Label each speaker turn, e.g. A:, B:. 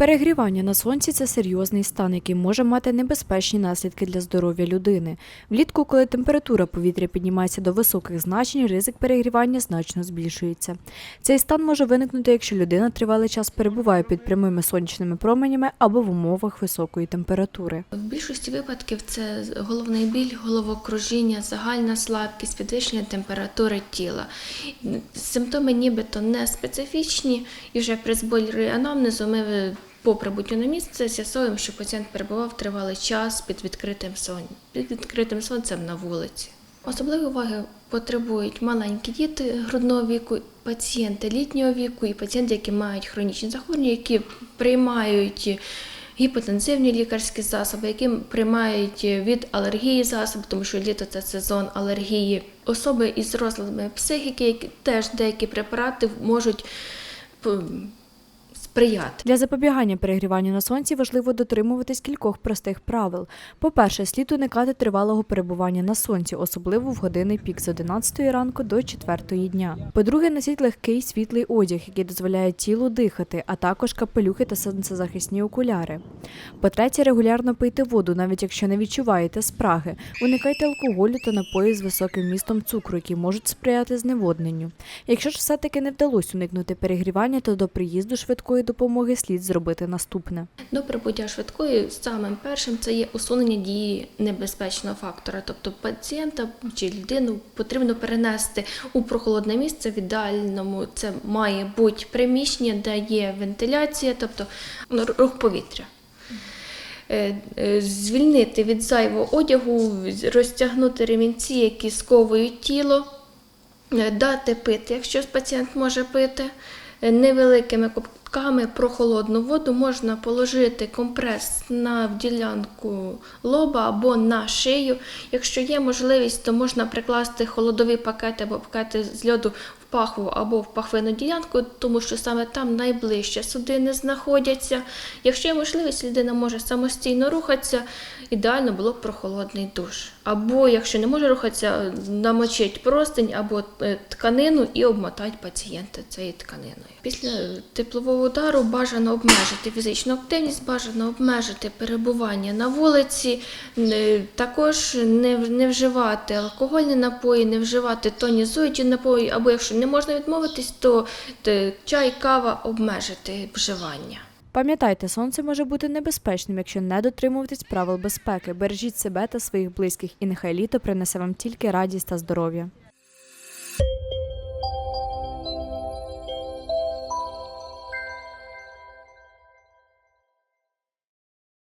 A: Перегрівання на сонці це серйозний стан, який може мати небезпечні наслідки для здоров'я людини. Влітку, коли температура повітря піднімається до високих значень, ризик перегрівання значно збільшується. Цей стан може виникнути, якщо людина тривалий час перебуває під прямими сонячними променями або в умовах високої температури.
B: В більшості випадків це головний біль, головокружіння, загальна слабкість, підвищення температури тіла. Симптоми нібито не специфічні, і вже при зборі анамнезу ми по прибуттю на місце з'ясуємо, що пацієнт перебував тривалий час під відкритим сонцем, під відкритим сонцем на вулиці. Особливої уваги потребують маленькі діти грудного віку, пацієнти літнього віку і пацієнти, які мають хронічні захворювання, які приймають гіпотензивні лікарські засоби, які приймають від алергії засоби, тому що літо це сезон алергії. Особи із розладами психіки, які теж деякі препарати можуть сприяти.
A: Для запобігання перегріванню на сонці важливо дотримуватись кількох простих правил. По-перше, слід уникати тривалого перебування на сонці, особливо в години пік з 11 ранку до 4 дня. По-друге, носіть легкий світлий одяг, який дозволяє тілу дихати, а також капелюхи та сонцезахисні окуляри. По-третє, регулярно пийте воду, навіть якщо не відчуваєте спраги. Уникайте алкоголю та напоїв з високим містом цукру, які можуть сприяти зневодненню. Якщо ж все-таки не вдалося уникнути перегрівання, то до приїзду швидкої допомоги слід зробити наступне.
B: До прибуття швидкої самим першим це є усунення дії небезпечного фактора. Тобто пацієнта чи людину потрібно перенести у прохолодне місце. В ідеальному це має бути приміщення, де є вентиляція, тобто ну, рух повітря. Е, е, Звільнити від зайвого одягу, розтягнути ремінці, які сковують тіло, Е, дати пити, якщо пацієнт може пити. Невеликими ковтками прохолодну воду можна положити компрес на ділянку лоба або на шию. Якщо є можливість, то можна прикласти холодові пакети або пакети з льоду в пахву або в пахвину ділянку, тому що саме там найближче судини знаходяться. Якщо є можливість, людина може самостійно рухатися, ідеально було б прохолодний душ. Або, якщо не може рухатися, намочить простинь або е, тканину і обмотати пацієнта цією тканиною. Після теплового удару бажано обмежити фізичну активність, бажано обмежити перебування на вулиці, також не, не вживати алкогольні напої, не вживати тонізуючі напої, або якщо не можна відмовитись, то е, чай, кава обмежити вживання.
A: Пам'ятайте, сонце може бути небезпечним, якщо не дотримуватись правил безпеки. Бережіть себе та своїх близьких, і нехай літо принесе вам тільки радість та здоров'я.